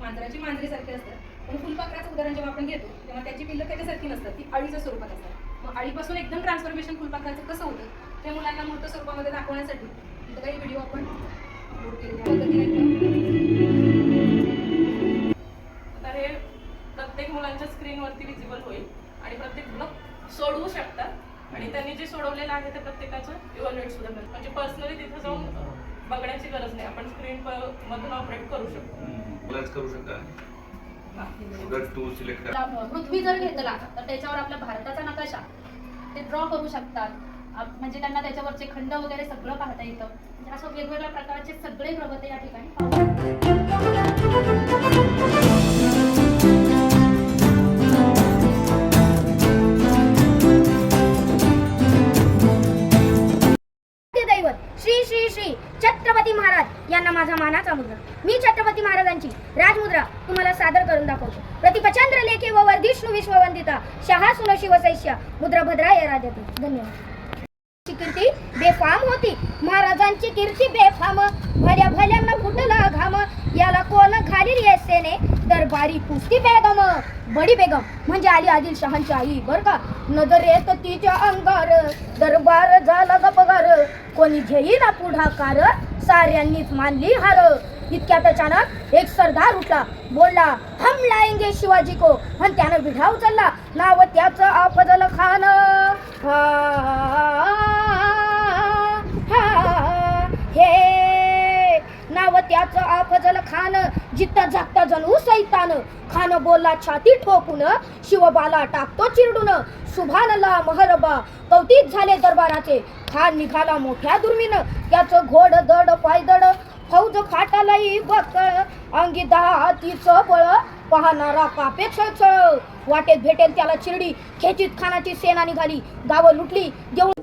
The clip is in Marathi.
मांजराची मांजराची मांजरीसारखी असतात. पण फुलपाखराचं उदाहरण जेव्हा आपण घेतो तेव्हा त्याची पिल्लं त्याच्यासारखी नसतात. ती अळीच्या स्वरूपात असतात. मग अळीपासून एकदम ट्रान्सफॉर्मेशन फुलपाखराचं कसं होतं? ते मुलांना मूर्त स्वरूपामध्ये दाखवण्यासाठी तिथं काही व्हिडिओ आपण आता हे प्रत्येक मुलांच्या स्क्रीनवरती विजिबल होईल आणि प्रत्येक मुलं सोडवू शकतात. आणि त्यांनी जे सोडवलेलं आहे ते प्रत्येकाचं इव्हॉल्युएट सुद्धा म्हणजे पर्सनली तिथं जाऊन बघण्याची गरज नाही. आपण स्क्रीन मधून ऑपरेट करू शकतो. करू शकता? शुगर टू सिलेक्ट करा. आपला पृथ्वी जर घेतला तर त्याच्यावर आपला भारताचा नकाशा ते ड्रॉ करू शकतात. आप- म्हणजे त्यांना त्याच्यावरचे खंड वगैरे सगळं पाहता येतं. म्हणजे असं वेगवेगळ्या प्रकारचे सगळे ग्रह ते या ठिकाणी माझा मानाचा मुद्रा. मी छत्रपती महाराजांची राजमुद्रा तुम्हाला सादर करून दाखवतो. प्रतिपचंद्र लेखे व वर्धिष्णू विश्ववंदिता शहा सुन शिवसैश्य मुद्रा भद्रा या राजाती धन्यवाद. कीर्ती बेफाम होती. महाराजांची कीर्ती बेफाम. भल्या भल्यांना फुटला घाम. याला कोण घालील येसेने दरबारी कुस्ती बेगम. बडी बेगम. म्हणजे आली आदिल शहांची आई. बर का? नजर येत तिच्या अंगार. दरबार झाला गपगार. कोणी घेईना पुढाकार? साऱ्यांनीच मानली. हार. इतक्यात अचानक एक सरदार उठला. बोलला हम लाएंगे शिवाजी को. आणि त्यानं विढा उचलला नाव त्याचं अफजल खान. त्याचं अफजल खान जित्ता झाकता जणू सैतान. खान बोलला छाती ठोकून शिवबाला टाकतो चिरडून. सुभानला महरबा कौतिक झाले दरबाराचे. खान निघाला मोठ्या दुर्मीन. त्याचं घोड दड पायदड फौज फाटालाई बक अंगी दहा तिचं बळ पाहणारा कापे छळ. वाटेत भेटेल त्याला चिरडी. खेचीत खानाची सेना निघाली. गावं लुटली. देऊळ